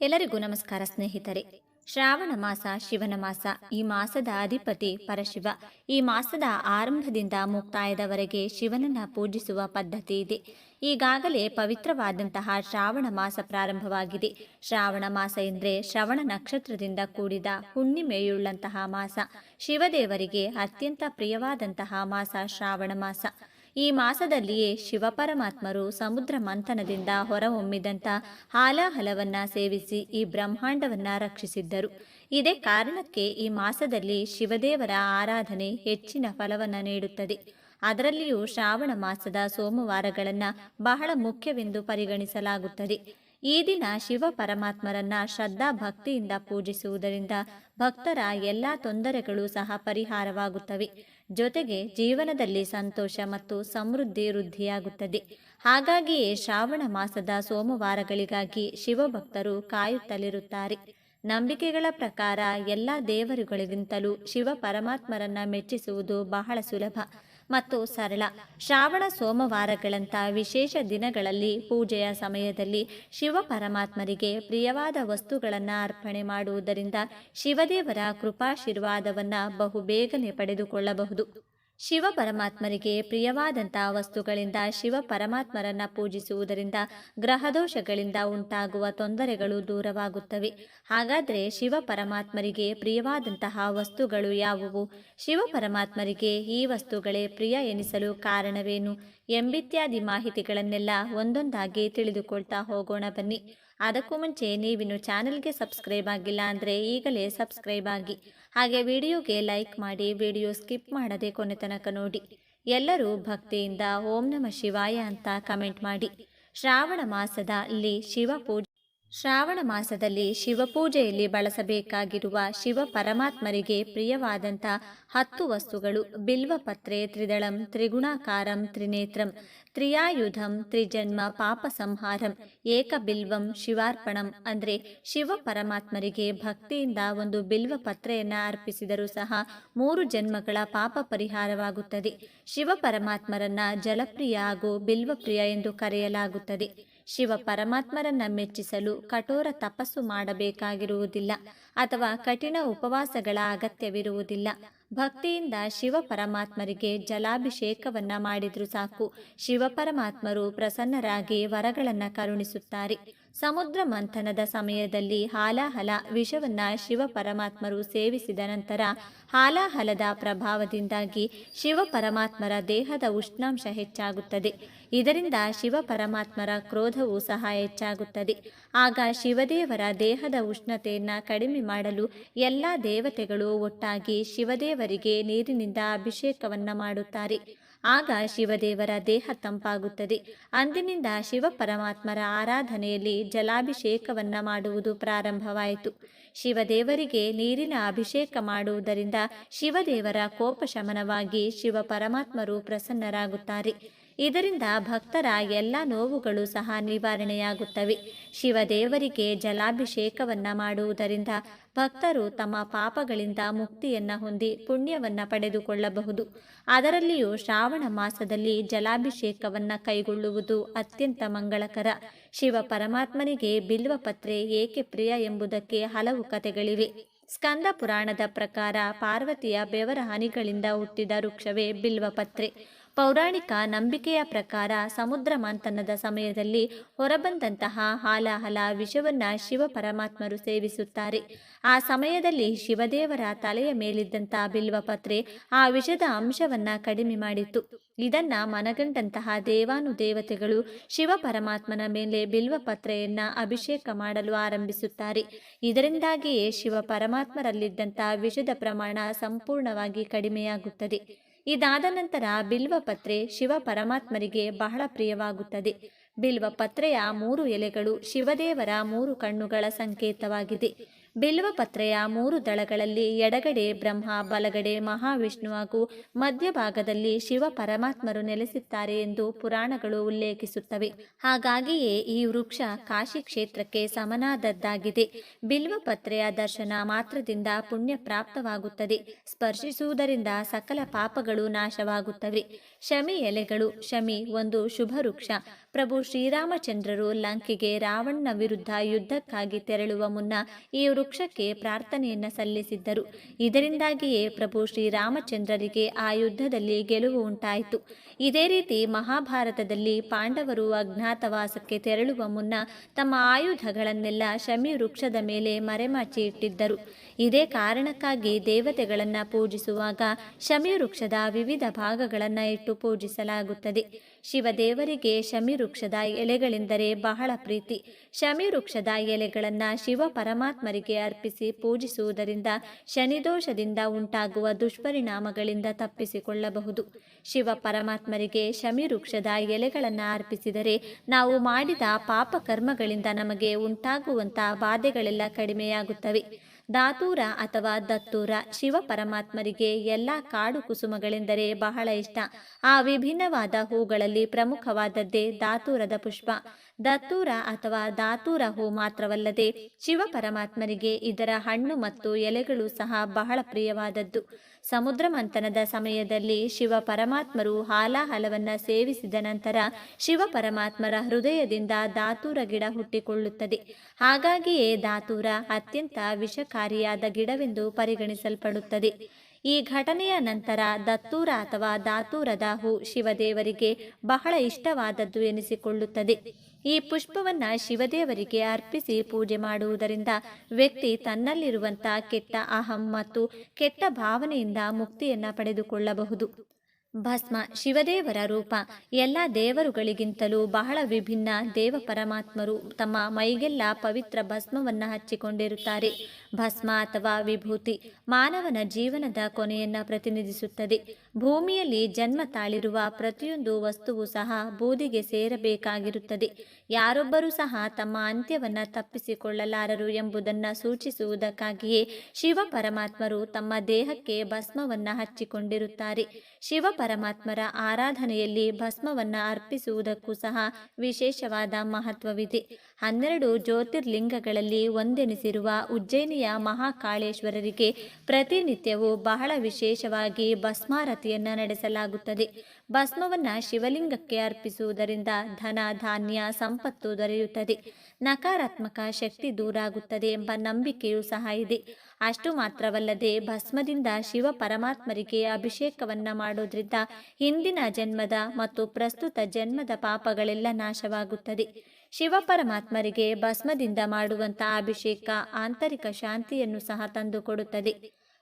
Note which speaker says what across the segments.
Speaker 1: ಎಲ್ಲರಿಗೂ ನಮಸ್ಕಾರ ಸ್ನೇಹಿತರೆ. ಶ್ರಾವಣ ಮಾಸ, ಶಿವನ ಮಾಸ, ಈ ಮಾಸದ ಅಧಿಪತಿ ಪರಶಿವ. ಈ ಮಾಸದ ಆರಂಭದಿಂದ ಮುಕ್ತಾಯದವರೆಗೆ ಶಿವನನ್ನ ಪೂಜಿಸುವ ಪದ್ಧತಿ ಇದೆ. ಈಗಾಗಲೇ ಪವಿತ್ರವಾದಂತಹ ಶ್ರಾವಣ ಮಾಸ ಪ್ರಾರಂಭವಾಗಿದೆ. ಶ್ರಾವಣ ಮಾಸ ಎಂದರೆ ಶ್ರವಣ ನಕ್ಷತ್ರದಿಂದ ಕೂಡಿದ ಹುಣ್ಣಿಮೆಯುಳ್ಳಂತಹ ಮಾಸ. ಶಿವದೇವರಿಗೆ ಅತ್ಯಂತ ಪ್ರಿಯವಾದಂತಹ ಮಾಸ ಶ್ರಾವಣ ಮಾಸ. ಈ ಮಾಸದಲ್ಲಿಯೇ ಶಿವಪರಮಾತ್ಮರು ಸಮುದ್ರ ಮಂಥನದಿಂದ ಹೊರಹೊಮ್ಮಿದಂಥ ಹಾಲಾಹಲವನ್ನ ಸೇವಿಸಿ ಈ ಬ್ರಹ್ಮಾಂಡವನ್ನ ರಕ್ಷಿಸಿದ್ದರು. ಇದೇ ಕಾರಣಕ್ಕೆ ಈ ಮಾಸದಲ್ಲಿ ಶಿವದೇವರ ಆರಾಧನೆ ಹೆಚ್ಚಿನ ಫಲವನ್ನು ನೀಡುತ್ತದೆ. ಅದರಲ್ಲಿಯೂ ಶ್ರಾವಣ ಮಾಸದ ಸೋಮವಾರಗಳನ್ನು ಬಹಳ ಮುಖ್ಯವೆಂದು ಪರಿಗಣಿಸಲಾಗುತ್ತದೆ. ಈ ದಿನ ಶಿವ ಪರಮಾತ್ಮರನ್ನ ಶ್ರದ್ಧಾ ಭಕ್ತಿಯಿಂದ ಪೂಜಿಸುವುದರಿಂದ ಭಕ್ತರ ಎಲ್ಲ ತೊಂದರೆಗಳು ಸಹ ಪರಿಹಾರವಾಗುತ್ತವೆ. ಜೊತೆಗೆ ಜೀವನದಲ್ಲಿ ಸಂತೋಷ ಮತ್ತು ಸಮೃದ್ಧಿ ವೃದ್ಧಿಯಾಗುತ್ತದೆ. ಹಾಗಾಗಿಯೇ ಶ್ರಾವಣ ಮಾಸದ ಸೋಮವಾರಗಳಿಗಾಗಿ ಶಿವಭಕ್ತರು ಕಾಯುತ್ತಲಿರುತ್ತಾರೆ. ನಂಬಿಕೆಗಳ ಪ್ರಕಾರ ಎಲ್ಲ ದೇವರುಗಳಿಗಿಂತಲೂ ಶಿವ ಪರಮಾತ್ಮರನ್ನ ಮೆಚ್ಚಿಸುವುದು ಬಹಳ ಸುಲಭ. ಮತ್ತು ಸರಳ. ಶ್ರಾವಣ ಸೋಮವಾರಗಳಂಥ ವಿಶೇಷ ದಿನಗಳಲ್ಲಿ ಪೂಜೆಯ ಸಮಯದಲ್ಲಿ ಶಿವ ಪರಮಾತ್ಮರಿಗೆ ಪ್ರಿಯವಾದ ವಸ್ತುಗಳನ್ನು ಅರ್ಪಣೆ ಮಾಡುವುದರಿಂದ ಶಿವದೇವರ ಕೃಪಾಶೀರ್ವಾದವನ್ನು ಬಹುಬೇಗನೆ ಪಡೆದುಕೊಳ್ಳಬಹುದು. ಶಿವ ಪರಮಾತ್ಮರಿಗೆ ಪ್ರಿಯವಾದಂತಹ ವಸ್ತುಗಳಿಂದ ಶಿವ ಪರಮಾತ್ಮರನ್ನ ಪೂಜಿಸುವುದರಿಂದ ಗ್ರಹದೋಷಗಳಿಂದ ಉಂಟಾಗುವ ತೊಂದರೆಗಳು ದೂರವಾಗುತ್ತವೆ. ಹಾಗಾದರೆ ಶಿವ ಪರಮಾತ್ಮರಿಗೆ ಪ್ರಿಯವಾದಂತಹ ವಸ್ತುಗಳು ಯಾವುವು? ಶಿವ ಪರಮಾತ್ಮರಿಗೆ ಈ ವಸ್ತುಗಳೇ ಪ್ರಿಯ ಎನಿಸಲು ಕಾರಣವೇನು? ಎಂಬಿತ್ಯಾದಿ ಮಾಹಿತಿಗಳನ್ನೆಲ್ಲ ಒಂದೊಂದಾಗಿ ತಿಳಿದುಕೊಳ್ತಾ ಹೋಗೋಣ ಬನ್ನಿ. ಅದಕ್ಕೂ ಮುಂಚೆ ನೀವಿನ್ನು ಚಾನೆಲ್ಗೆ ಸಬ್ಸ್ಕ್ರೈಬ್ ಆಗಿಲ್ಲ ಅಂದರೆ ಈಗಲೇ ಸಬ್ಸ್ಕ್ರೈಬ್ ಆಗಿ. ಹಾಗೆ ವಿಡಿಯೋಗೆ ಲೈಕ್ ಮಾಡಿ ವಿಡಿಯೋ ಸ್ಕಿಪ್ ಮಾಡದೆ ಕೊನೆ ತನಕ ನೋಡಿ. ಎಲ್ಲರೂ ಭಕ್ತಿಯಿಂದ ಓಂ ನಮ ಶಿವಾಯ ಅಂತ ಕಮೆಂಟ್ ಮಾಡಿ. ಶ್ರಾವಣ ಮಾಸದಲ್ಲಿ ಶಿವ ಪೂಜೆ ಶ್ರಾವಣ ಮಾಸದಲ್ಲಿ ಶಿವಪೂಜೆಯಲ್ಲಿ ಬಳಸಬೇಕಾಗಿರುವ ಶಿವ ಪರಮಾತ್ಮರಿಗೆ ಪ್ರಿಯವಾದಂಥ ಹತ್ತು ವಸ್ತುಗಳು. ಬಿಲ್ವಪತ್ರೆ ತ್ರಿದಳಂ, ತ್ರಿಗುಣಾಕಾರಂ, ತ್ರಿನೇತ್ರಂ, ತ್ರಿಯಾಯುಧಂ, ತ್ರಿಜನ್ಮ, ಪಾಪ ಸಂಹಾರಂ ಏಕಬಿಲ್ವಂ ಶಿವಾರ್ಪಣಂ. ಅಂದರೆ ಶಿವ ಪರಮಾತ್ಮರಿಗೆ ಭಕ್ತಿಯಿಂದ ಒಂದು ಬಿಲ್ವ ಪತ್ರೆಯನ್ನು ಅರ್ಪಿಸಿದರೂ ಸಹ ಮೂರು ಜನ್ಮಗಳ ಪಾಪ ಪರಿಹಾರವಾಗುತ್ತದೆ. ಶಿವ ಪರಮಾತ್ಮರನ್ನ ಜಲಪ್ರಿಯ ಹಾಗೂ ಬಿಲ್ವಪ್ರಿಯ ಎಂದು ಕರೆಯಲಾಗುತ್ತದೆ. ಶಿವ ಪರಮಾತ್ಮರನ್ನ ಮೆಚ್ಚಿಸಲು ಕಠೋರ ತಪಸ್ಸು ಮಾಡಬೇಕಾಗಿರುವುದಿಲ್ಲ ಅಥವಾ ಕಠಿಣ ಉಪವಾಸಗಳ ಅಗತ್ಯವಿರುವುದಿಲ್ಲ. ಭಕ್ತಿಯಿಂದ ಶಿವ ಪರಮಾತ್ಮರಿಗೆ ಜಲಾಭಿಷೇಕವನ್ನ ಮಾಡಿದ್ರು ಸಾಕು. ಶಿವ ಪರಮಾತ್ಮರು ಪ್ರಸನ್ನರಾಗಿ ವರಗಳನ್ನು ಕರುಣಿಸುತ್ತಾರೆ. ಸಮುದ್ರ ಮಂಥನದ ಸಮಯದಲ್ಲಿ ಹಾಲಾಹಲ ವಿಷವನ್ನು ಶಿವ ಪರಮಾತ್ಮರು ಸೇವಿಸಿದ ನಂತರ ಹಾಲಾಹಲದ ಪ್ರಭಾವದಿಂದಾಗಿ ಶಿವ ಪರಮಾತ್ಮರ ದೇಹದ ಉಷ್ಣಾಂಶ ಹೆಚ್ಚಾಗುತ್ತದೆ. ಇದರಿಂದ ಶಿವ ಪರಮಾತ್ಮರ ಕ್ರೋಧವೂ ಸಹ ಹೆಚ್ಚಾಗುತ್ತದೆ. ಆಗ ಶಿವದೇವರ ದೇಹದ ಉಷ್ಣತೆಯನ್ನು ಕಡಿಮೆ ಮಾಡಲು ಎಲ್ಲ ದೇವತೆಗಳು ಒಟ್ಟಾಗಿ ಶಿವದೇವರಿಗೆ ನೀರಿನಿಂದ ಅಭಿಷೇಕವನ್ನು ಮಾಡುತ್ತಾರೆ. ಆಗ ಶಿವದೇವರ ದೇಹ ತಂಪಾಗುತ್ತದೆ. ಅಂದಿನಿಂದ ಶಿವ ಪರಮಾತ್ಮರ ಆರಾಧನೆಯಲ್ಲಿ ಜಲಾಭಿಷೇಕವನ್ನ ಮಾಡುವುದು ಪ್ರಾರಂಭವಾಯಿತು. ಶಿವದೇವರಿಗೆ ನೀರಿನ ಅಭಿಷೇಕ ಮಾಡುವುದರಿಂದ ಶಿವದೇವರ ಕೋಪ ಶಮನವಾಗಿ ಶಿವ ಪರಮಾತ್ಮರು ಪ್ರಸನ್ನರಾಗುತ್ತಾರೆ. ಇದರಿಂದ ಭಕ್ತರ ಎಲ್ಲ ನೋವುಗಳು ಸಹ ನಿವಾರಣೆಯಾಗುತ್ತವೆ. ಶಿವದೇವರಿಗೆ ಜಲಾಭಿಷೇಕವನ್ನ ಮಾಡುವುದರಿಂದ ಭಕ್ತರು ತಮ್ಮ ಪಾಪಗಳಿಂದ ಮುಕ್ತಿಯನ್ನ ಹೊಂದಿ ಪುಣ್ಯವನ್ನ ಪಡೆದುಕೊಳ್ಳಬಹುದು. ಅದರಲ್ಲಿಯೂ ಶ್ರಾವಣ ಮಾಸದಲ್ಲಿ ಜಲಾಭಿಷೇಕವನ್ನ ಕೈಗೊಳ್ಳುವುದು ಅತ್ಯಂತ ಮಂಗಳಕರ. ಶಿವ ಪರಮಾತ್ಮನಿಗೆ ಬಿಲ್ವಪತ್ರೆ ಏಕೆ ಪ್ರಿಯ ಎಂಬುದಕ್ಕೆ ಹಲವು ಕಥೆಗಳಿವೆ. ಸ್ಕಂದ ಪುರಾಣದ ಪ್ರಕಾರ ಪಾರ್ವತಿಯ ಬೆವರ ಹನಿಗಳಿಂದ ಹುಟ್ಟಿದ ವೃಕ್ಷವೇ ಬಿಲ್ವಪತ್ರೆ ಪೌರಾಣಿಕ ನಂಬಿಕೆಯ ಪ್ರಕಾರ ಸಮುದ್ರ ಮಂಥನದ ಸಮಯದಲ್ಲಿ ಹೊರಬಂದಂತಹ ಹಾಲಾಹಲ ವಿಷವನ್ನು ಶಿವ ಪರಮಾತ್ಮರು ಸೇವಿಸುತ್ತಾರೆ. ಆ ಸಮಯದಲ್ಲಿ ಶಿವದೇವರ ತಲೆಯ ಮೇಲಿದ್ದಂತಹ ಬಿಲ್ವಪತ್ರೆ ಆ ವಿಷದ ಅಂಶವನ್ನ ಕಡಿಮೆ ಮಾಡಿತ್ತು. ಇದನ್ನ ಮನಗಂಡಂತಹ ದೇವಾನುದೇವತೆಗಳು ಶಿವ ಪರಮಾತ್ಮನ ಮೇಲೆ ಬಿಲ್ವಪತ್ರೆಯನ್ನ ಅಭಿಷೇಕ ಮಾಡಲು ಆರಂಭಿಸುತ್ತಾರೆ. ಇದರಿಂದಾಗಿಯೇ ಶಿವ ಪರಮಾತ್ಮರಲ್ಲಿದ್ದಂತಹ ವಿಷದ ಪ್ರಮಾಣ ಸಂಪೂರ್ಣವಾಗಿ ಕಡಿಮೆಯಾಗುತ್ತದೆ. ಇದಾದ ನಂತರ ಬಿಲ್ವಪತ್ರೆ ಶಿವ ಪರಮಾತ್ಮರಿಗೆ ಬಹಳ ಪ್ರಿಯವಾಗುತ್ತದೆ. ಬಿಲ್ವಪತ್ರೆಯ ಮೂರು ಎಲೆಗಳು ಶಿವದೇವರ ಮೂರು ಕಣ್ಣುಗಳ ಸಂಕೇತವಾಗಿದೆ. ಬಿಲ್ವಪತ್ರೆಯ ಮೂರು ದಳಗಳಲ್ಲಿ ಎಡಗಡೆ ಬ್ರಹ್ಮ, ಬಲಗಡೆ ಮಹಾವಿಷ್ಣು ಹಾಗೂ ಮಧ್ಯಭಾಗದಲ್ಲಿ ಶಿವ ಪರಮಾತ್ಮರು ನೆಲೆಸುತ್ತಾರೆ ಎಂದು ಪುರಾಣಗಳು ಉಲ್ಲೇಖಿಸುತ್ತವೆ. ಹಾಗಾಗಿಯೇ ಈ ವೃಕ್ಷ ಕಾಶಿ ಕ್ಷೇತ್ರಕ್ಕೆ ಸಮನಾದದ್ದಾಗಿದೆ. ಬಿಲ್ವಪತ್ರೆಯ ದರ್ಶನ ಮಾತ್ರದಿಂದ ಪುಣ್ಯ ಪ್ರಾಪ್ತವಾಗುತ್ತದೆ. ಸ್ಪರ್ಶಿಸುವುದರಿಂದ ಸಕಲ ಪಾಪಗಳು ನಾಶವಾಗುತ್ತವೆ. ಶಮಿ ಎಲೆಗಳು, ಶಮಿ ಒಂದು ಶುಭ ವೃಕ್ಷ. ಪ್ರಭು ಶ್ರೀರಾಮಚಂದ್ರರು ಲಂಕೆಗೆ ರಾವಣನ ವಿರುದ್ಧ ಯುದ್ಧಕ್ಕಾಗಿ ತೆರಳುವ ಮುನ್ನ ಈ ವೃಕ್ಷಕ್ಕೆ ಪ್ರಾರ್ಥನೆಯನ್ನು ಸಲ್ಲಿಸಿದ್ದರು. ಇದರಿಂದಾಗಿಯೇ ಪ್ರಭು ಶ್ರೀರಾಮಚಂದ್ರರಿಗೆ ಆ ಯುದ್ಧದಲ್ಲಿ ಗೆಲುವು ಉಂಟಾಯಿತು. ಇದೇ ರೀತಿ ಮಹಾಭಾರತದಲ್ಲಿ ಪಾಂಡವರು ಅಜ್ಞಾತವಾಸಕ್ಕೆ ತೆರಳುವ ಮುನ್ನ ತಮ್ಮ ಆಯುಧಗಳನ್ನೆಲ್ಲ ಶಮಿ ವೃಕ್ಷದ ಮೇಲೆ ಮರೆಮಾಚಿ ಇಟ್ಟಿದ್ದರು. ಇದೇ ಕಾರಣಕ್ಕಾಗಿ ದೇವತೆಗಳನ್ನು ಪೂಜಿಸುವಾಗ ಶಮಿ ವೃಕ್ಷದ ವಿವಿಧ ಭಾಗಗಳನ್ನು ಇಟ್ಟು ಪೂಜಿಸಲಾಗುತ್ತದೆ. ಶಿವದೇವರಿಗೆ ಶಮಿ ವೃಕ್ಷದ ಎಲೆಗಳೆಂದರೆ ಬಹಳ ಪ್ರೀತಿ. ಶಮಿ ವೃಕ್ಷದ ಎಲೆಗಳನ್ನು ಶಿವ ಪರಮಾತ್ಮರಿಗೆ ಅರ್ಪಿಸಿ ಪೂಜಿಸುವುದರಿಂದ ಶನಿದೋಷದಿಂದ ಉಂಟಾಗುವ ದುಷ್ಪರಿಣಾಮಗಳಿಂದ ತಪ್ಪಿಸಿಕೊಳ್ಳಬಹುದು. ಶಿವ ಪರಮಾತ್ಮರಿಗೆ ಶಮಿ ವೃಕ್ಷದ ಎಲೆಗಳನ್ನು ಅರ್ಪಿಸಿದರೆ ನಾವು ಮಾಡಿದ ಪಾಪ ಕರ್ಮಗಳಿಂದ ನಮಗೆ ಉಂಟಾಗುವಂಥ ಬಾಧೆಗಳೆಲ್ಲ ಕಡಿಮೆಯಾಗುತ್ತವೆ. ದಾತೂರ ಅಥವಾ ದತ್ತೂರ ಶಿವ ಪರಮಾತ್ಮರಿಗೆ ಎಲ್ಲ ಕಾಡು ಕುಸುಮಗಳೆಂದರೆ ಬಹಳ ಇಷ್ಟ. ಆ ವಿಭಿನ್ನವಾದ ಹೂಗಳಲ್ಲಿ ಪ್ರಮುಖವಾದದ್ದೇ ದಾತೂರದ ಪುಷ್ಪ. ದತ್ತೂರ ಅಥವಾ ದಾತೂರ ಹೂ ಮಾತ್ರವಲ್ಲದೆ ಶಿವ ಪರಮಾತ್ಮರಿಗೆ ಇದರ ಹಣ್ಣು ಮತ್ತು ಎಲೆಗಳು ಸಹ ಬಹಳ ಪ್ರಿಯವಾದದ್ದು. ಸಮುದ್ರ ಮಂಥನದ ಸಮಯದಲ್ಲಿ ಶಿವ ಪರಮಾತ್ಮರು ಹಾಲಾಹಲವನ್ನ ಸೇವಿಸಿದ ನಂತರ ಶಿವ ಪರಮಾತ್ಮರ ಹೃದಯದಿಂದ ದಾತೂರ ಗಿಡ ಹುಟ್ಟಿಕೊಳ್ಳುತ್ತದೆ. ಹಾಗಾಗಿಯೇ ದಾತೂರ ಅತ್ಯಂತ ವಿಷಕಾರಿಯಾದ ಗಿಡವೆಂದು ಪರಿಗಣಿಸಲ್ಪಡುತ್ತದೆ. ಈ ಘಟನೆಯ ನಂತರ ದತ್ತೂರ ಅಥವಾ ದಾತೂರದ ಹೂ ಶಿವದೇವರಿಗೆ ಬಹಳ ಇಷ್ಟವಾದದ್ದು ಎನಿಸಿಕೊಳ್ಳುತ್ತದೆ. ಈ ಪುಷ್ಪವನ್ನ ಶಿವದೇವರಿಗೆ ಅರ್ಪಿಸಿ ಪೂಜೆ ಮಾಡುವುದರಿಂದ ವ್ಯಕ್ತಿ ತನ್ನಲ್ಲಿರುವಂತಹ ಕೆಟ್ಟ ಅಹಂ ಮತ್ತು ಕೆಟ್ಟ ಭಾವನೆಯಿಂದ ಮುಕ್ತಿಯನ್ನ ಪಡೆದುಕೊಳ್ಳಬಹುದು. ಭಸ್ಮ, ಶಿವದೇವರ ರೂಪ. ಎಲ್ಲ ದೇವರುಗಳಿಗಿಂತಲೂ ಬಹಳ ವಿಭಿನ್ನ ದೇವ ಪರಮಾತ್ಮರು ತಮ್ಮ ಮೈಗೆಲ್ಲ ಪವಿತ್ರ ಭಸ್ಮವನ್ನು ಹಚ್ಚಿಕೊಂಡಿರುತ್ತಾರೆ. ಭಸ್ಮ ಅಥವಾ ವಿಭೂತಿ ಮಾನವನ ಜೀವನದ ಕೊನೆಯನ್ನು ಪ್ರತಿನಿಧಿಸುತ್ತದೆ. ಭೂಮಿಯಲ್ಲಿ ಜನ್ಮ ತಾಳಿರುವ ಪ್ರತಿಯೊಂದು ವಸ್ತುವು ಸಹ ಬೂದಿಗೆ ಸೇರಬೇಕಾಗಿರುತ್ತದೆ. ಯಾರೊಬ್ಬರೂ ಸಹ ತಮ್ಮ ಅಂತ್ಯವನ್ನು ತಪ್ಪಿಸಿಕೊಳ್ಳಲಾರರು ಎಂಬುದನ್ನು ಸೂಚಿಸುವುದಕ್ಕಾಗಿಯೇ ಶಿವ ಪರಮಾತ್ಮರು ತಮ್ಮ ದೇಹಕ್ಕೆ ಭಸ್ಮವನ್ನು ಹಚ್ಚಿಕೊಂಡಿರುತ್ತಾರೆ. ಶಿವ ಪರಮಾತ್ಮರ ಆರಾಧನೆಯಲ್ಲಿ ಭಸ್ಮವನ್ನ ಅರ್ಪಿಸುವುದಕ್ಕೂ ಸಹ ವಿಶೇಷವಾದ ಮಹತ್ವವಿದೆ. ಹನ್ನೆರಡು ಜ್ಯೋತಿರ್ಲಿಂಗಗಳಲ್ಲಿ ಒಂದೆನಿಸಿರುವ ಉಜ್ಜಯಿನಿಯ ಮಹಾಕಾಳೇಶ್ವರರಿಗೆ ಪ್ರತಿನಿತ್ಯವೂ ಬಹಳ ವಿಶೇಷವಾಗಿ ಭಸ್ಮಾರತಿಯನ್ನ ನಡೆಸಲಾಗುತ್ತದೆ. ಭಸ್ಮವನ್ನ ಶಿವಲಿಂಗಕ್ಕೆ ಅರ್ಪಿಸುವುದರಿಂದ ಧನ, ಧಾನ್ಯ, ಸಂಪತ್ತು ದೊರೆಯುತ್ತದೆ. ನಕಾರಾತ್ಮಕ ಶಕ್ತಿ ದೂರಾಗುತ್ತದೆ ಎಂಬ ನಂಬಿಕೆಯೂ ಸಹ ಇದೆ. ಅಷ್ಟು ಮಾತ್ರವಲ್ಲದೆ ಭಸ್ಮದಿಂದ ಶಿವ ಪರಮಾತ್ಮರಿಗೆ ಅಭಿಷೇಕವನ್ನ ಮಾಡೋದ್ರಿಂದ ಹಿಂದಿನ ಜನ್ಮದ ಮತ್ತು ಪ್ರಸ್ತುತ ಜನ್ಮದ ಪಾಪಗಳೆಲ್ಲ ನಾಶವಾಗುತ್ತದೆ. ಶಿವ ಪರಮಾತ್ಮರಿಗೆ ಭಸ್ಮದಿಂದ ಮಾಡುವಂತಹ ಅಭಿಷೇಕ ಆಂತರಿಕ ಶಾಂತಿಯನ್ನು ಸಹ ತಂದುಕೊಡುತ್ತದೆ.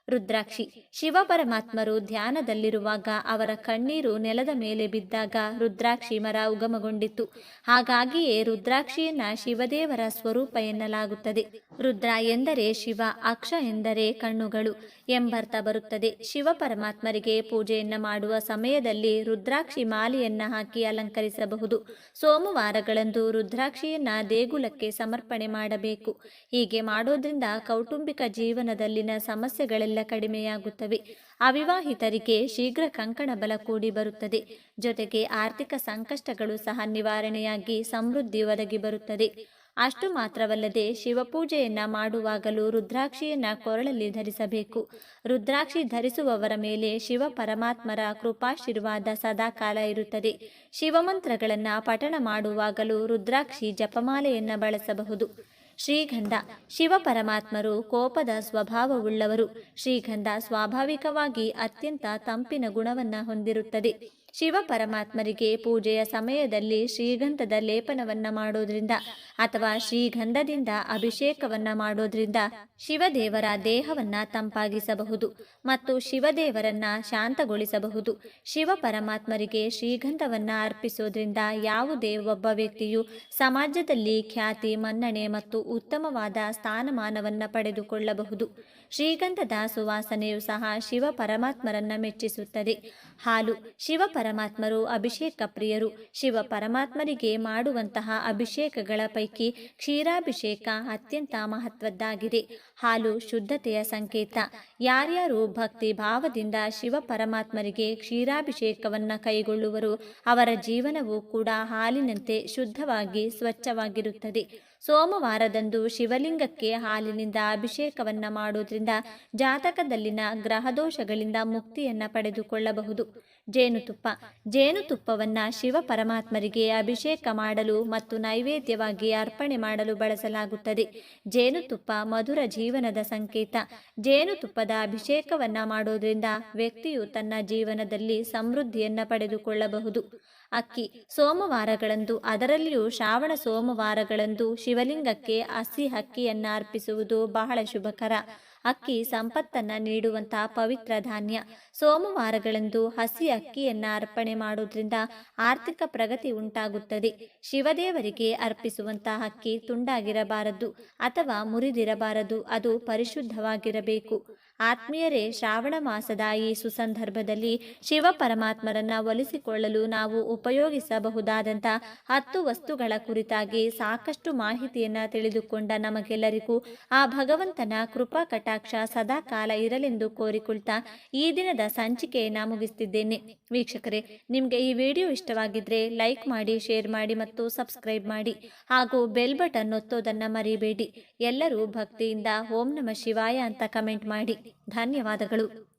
Speaker 1: ರುದ್ರಾಕ್ಷಿ. ಶಿವ ಪರಮಾತ್ಮರು ಧ್ಯಾನದಲ್ಲಿರುವಾಗ ಅವರ ಕಣ್ಣೀರು ನೆಲದ ಮೇಲೆ ಬಿದ್ದಾಗ ರುದ್ರಾಕ್ಷಿ ಮರ ಉಗಮಗೊಂಡಿತ್ತು. ಹಾಗಾಗಿಯೇ ರುದ್ರಾಕ್ಷಿಯನ್ನ ಶಿವದೇವರ ಸ್ವರೂಪ ಎನ್ನಲಾಗುತ್ತದೆ. ರುದ್ರ ಎಂದರೆ ಶಿವ, ಅಕ್ಷ ಎಂದರೆ ಕಣ್ಣುಗಳು ಎಂಬರ್ಥ ಬರುತ್ತದೆ. ಶಿವ ಪರಮಾತ್ಮರಿಗೆ ಪೂಜೆಯನ್ನ ಮಾಡುವ ಸಮಯದಲ್ಲಿ ರುದ್ರಾಕ್ಷಿ ಮಾಲೆಯನ್ನ ಹಾಕಿ ಅಲಂಕರಿಸಬಹುದು. ಸೋಮವಾರಗಳಂದು ರುದ್ರಾಕ್ಷಿಯನ್ನ ದೇಗುಲಕ್ಕೆ ಸಮರ್ಪಣೆ ಮಾಡಬೇಕು. ಹೀಗೆ ಮಾಡೋದ್ರಿಂದ ಕೌಟುಂಬಿಕ ಜೀವನದಲ್ಲಿನ ಸಮಸ್ಯೆಗಳೆಲ್ಲ ಕಡಿಮೆಯಾಗುತ್ತವೆ. ಅವಿವಾಹಿತರಿಗೆ ಶೀಘ್ರ ಕಂಕಣ ಬಲ ಕೂಡಿ ಬರುತ್ತದೆ. ಜೊತೆಗೆ ಆರ್ಥಿಕ ಸಂಕಷ್ಟಗಳು ಸಹ ನಿವಾರಣೆಯಾಗಿ ಸಮೃದ್ಧಿ ಒದಗಿ ಬರುತ್ತದೆ. ಅಷ್ಟು ಮಾತ್ರವಲ್ಲದೆ ಶಿವಪೂಜೆಯನ್ನ ಮಾಡುವಾಗಲೂ ರುದ್ರಾಕ್ಷಿಯನ್ನ ಕೊರಳಲ್ಲಿ ಧರಿಸಬೇಕು. ರುದ್ರಾಕ್ಷಿ ಧರಿಸುವವರ ಮೇಲೆ ಶಿವ ಪರಮಾತ್ಮರ ಕೃಪಾಶೀರ್ವಾದ ಸದಾಕಾಲ ಇರುತ್ತದೆ. ಶಿವಮಂತ್ರಗಳನ್ನ ಪಠಣ ಮಾಡುವಾಗಲೂ ರುದ್ರಾಕ್ಷಿ ಜಪಮಾಲೆಯನ್ನ ಬಳಸಬಹುದು. ಶ್ರೀಗಂಧ. ಶಿವ ಪರಮಾತ್ಮರು ಕೋಪದ ಸ್ವಭಾವವುಳ್ಳವರು. ಶ್ರೀಗಂಧ ಸ್ವಾಭಾವಿಕವಾಗಿ ಅತ್ಯಂತ ತಂಪಿನ ಗುಣವನ್ನ ಹೊಂದಿರುತ್ತದೆ. ಶಿವ ಪರಮಾತ್ಮರಿಗೆ ಪೂಜೆಯ ಸಮಯದಲ್ಲಿ ಶ್ರೀಗಂಧದ ಲೇಪನವನ್ನ ಮಾಡೋದ್ರಿಂದ ಅಥವಾ ಶ್ರೀಗಂಧದಿಂದ ಅಭಿಷೇಕವನ್ನ ಮಾಡೋದ್ರಿಂದ ಶಿವದೇವರ ದೇಹವನ್ನ ತಂಪಾಗಿಸಬಹುದು ಮತ್ತು ಶಿವದೇವರನ್ನ ಶಾಂತಗೊಳಿಸಬಹುದು. ಶಿವ ಪರಮಾತ್ಮರಿಗೆ ಶ್ರೀಗಂಧವನ್ನ ಅರ್ಪಿಸೋದ್ರಿಂದ ಯಾವುದೇ ಒಬ್ಬ ವ್ಯಕ್ತಿಯು ಸಮಾಜದಲ್ಲಿ ಖ್ಯಾತಿ, ಮನ್ನಣೆ ಮತ್ತು ಉತ್ತಮವಾದ ಸ್ಥಾನಮಾನವನ್ನ ಪಡೆದುಕೊಳ್ಳಬಹುದು. ಶ್ರೀಗಂಧದ ಸುವಾಸನೆಯು ಸಹ ಶಿವ ಪರಮಾತ್ಮರನ್ನ ಮೆಚ್ಚಿಸುತ್ತದೆ. ಹಾಲು. ಶಿವ ಪರಮಾತ್ಮರು ಅಭಿಷೇಕ ಪ್ರಿಯರು. ಶಿವ ಪರಮಾತ್ಮರಿಗೆ ಮಾಡುವಂತಹ ಅಭಿಷೇಕಗಳ ಪೈಕಿ ಕ್ಷೀರಾಭಿಷೇಕ ಅತ್ಯಂತ ಮಹತ್ವದ್ದಾಗಿದೆ. ಹಾಲು ಶುದ್ಧತೆಯ ಸಂಕೇತ. ಯಾರ್ಯಾರು ಭಕ್ತಿ ಭಾವದಿಂದ ಶಿವ ಪರಮಾತ್ಮರಿಗೆ ಕ್ಷೀರಾಭಿಷೇಕವನ್ನು ಕೈಗೊಳ್ಳುವರು ಅವರ ಜೀವನವು ಕೂಡ ಹಾಲಿನಂತೆ ಶುದ್ಧವಾಗಿ ಸ್ವಚ್ಛವಾಗಿರುತ್ತದೆ. ಸೋಮವಾರದಂದು ಶಿವಲಿಂಗಕ್ಕೆ ಹಾಲಿನಿಂದ ಅಭಿಷೇಕವನ್ನ ಮಾಡುವುದರಿಂದ ಜಾತಕದಲ್ಲಿನ ಗ್ರಹದೋಷಗಳಿಂದ ಮುಕ್ತಿಯನ್ನ ಪಡೆದುಕೊಳ್ಳಬಹುದು. ಜೇನುತುಪ್ಪ. ಜೇನುತುಪ್ಪವನ್ನು ಶಿವ ಪರಮಾತ್ಮರಿಗೆ ಅಭಿಷೇಕ ಮಾಡಲು ಮತ್ತು ನೈವೇದ್ಯವಾಗಿ ಅರ್ಪಣೆ ಮಾಡಲು ಬಳಸಲಾಗುತ್ತದೆ. ಜೇನುತುಪ್ಪ ಮಧುರ ಜೀವನದ ಸಂಕೇತ. ಜೇನುತುಪ್ಪದ ಅಭಿಷೇಕವನ್ನು ಮಾಡೋದ್ರಿಂದ ವ್ಯಕ್ತಿಯು ತನ್ನ ಜೀವನದಲ್ಲಿ ಸಮೃದ್ಧಿಯನ್ನು ಪಡೆದುಕೊಳ್ಳಬಹುದು. ಅಕ್ಕಿ ಸೋಮವಾರಗಳಂದು ಅದರಲ್ಲಿಯೂ ಶ್ರಾವಣ ಸೋಮವಾರಗಳಂದು ಶಿವಲಿಂಗಕ್ಕೆ ಹಸಿ ಅಕ್ಕಿಯನ್ನು ಅರ್ಪಿಸುವುದು ಬಹಳ ಶುಭಕರ. ಅಕ್ಕಿ ಸಂಪತ್ತನ್ನ ನೀಡುವಂತಹ ಪವಿತ್ರ ಧಾನ್ಯ. ಸೋಮವಾರಗಳಂದು ಹಸಿ ಅಕ್ಕಿಯನ್ನ ಅರ್ಪಣೆ ಮಾಡುವುದರಿಂದ ಆರ್ಥಿಕ ಪ್ರಗತಿ ಉಂಟಾಗುತ್ತದೆ. ಶಿವದೇವರಿಗೆ ಅರ್ಪಿಸುವಂತಹ ಅಕ್ಕಿ ತುಂಡಾಗಿರಬಾರದು ಅಥವಾ ಮುರಿದಿರಬಾರದು, ಅದು ಪರಿಶುದ್ಧವಾಗಿರಬೇಕು. ಆತ್ಮೀಯರೇ, ಶ್ರಾವಣ ಮಾಸದ ಈ ಸುಸಂದರ್ಭದಲ್ಲಿ ಶಿವ ಪರಮಾತ್ಮರನ್ನ ಒಲಿಸಿಕೊಳ್ಳಲು ನಾವು ಉಪಯೋಗಿಸಬಹುದಾದಂಥ ಹತ್ತು ವಸ್ತುಗಳ ಕುರಿತಾಗಿ ಸಾಕಷ್ಟು ಮಾಹಿತಿಯನ್ನ ತಿಳಿದುಕೊಂಡ ನಮಗೆಲ್ಲರಿಗೂ ಆ ಭಗವಂತನ ಕೃಪಾ ಕಟಾಕ್ಷ ಸದಾ ಕಾಲ ಇರಲೆಂದು ಕೋರಿಕೊಳ್ತಾ ಈ ದಿನದ ಸಂಚಿಕೆಯನ್ನ ಮುಗಿಸ್ತಿದ್ದೇನೆ. ವೀಕ್ಷಕರೇ, ನಿಮಗೆ ಈ ವಿಡಿಯೋ ಇಷ್ಟವಾಗಿದ್ರೆ ಲೈಕ್ ಮಾಡಿ, ಶೇರ್ ಮಾಡಿ ಮತ್ತು ಸಬ್ಸ್ಕ್ರೈಬ್ ಮಾಡಿ ಹಾಗೂ ಬೆಲ್ ಬಟನ್ ಒತ್ತೋದನ್ನ ಮರಿಬೇಡಿ. ಎಲ್ಲರೂ ಭಕ್ತಿಯಿಂದ ಓಂ ನಮ ಶಿವಾಯ ಅಂತ ಕಮೆಂಟ್ ಮಾಡಿ. ಧನ್ಯವಾದಗಳು.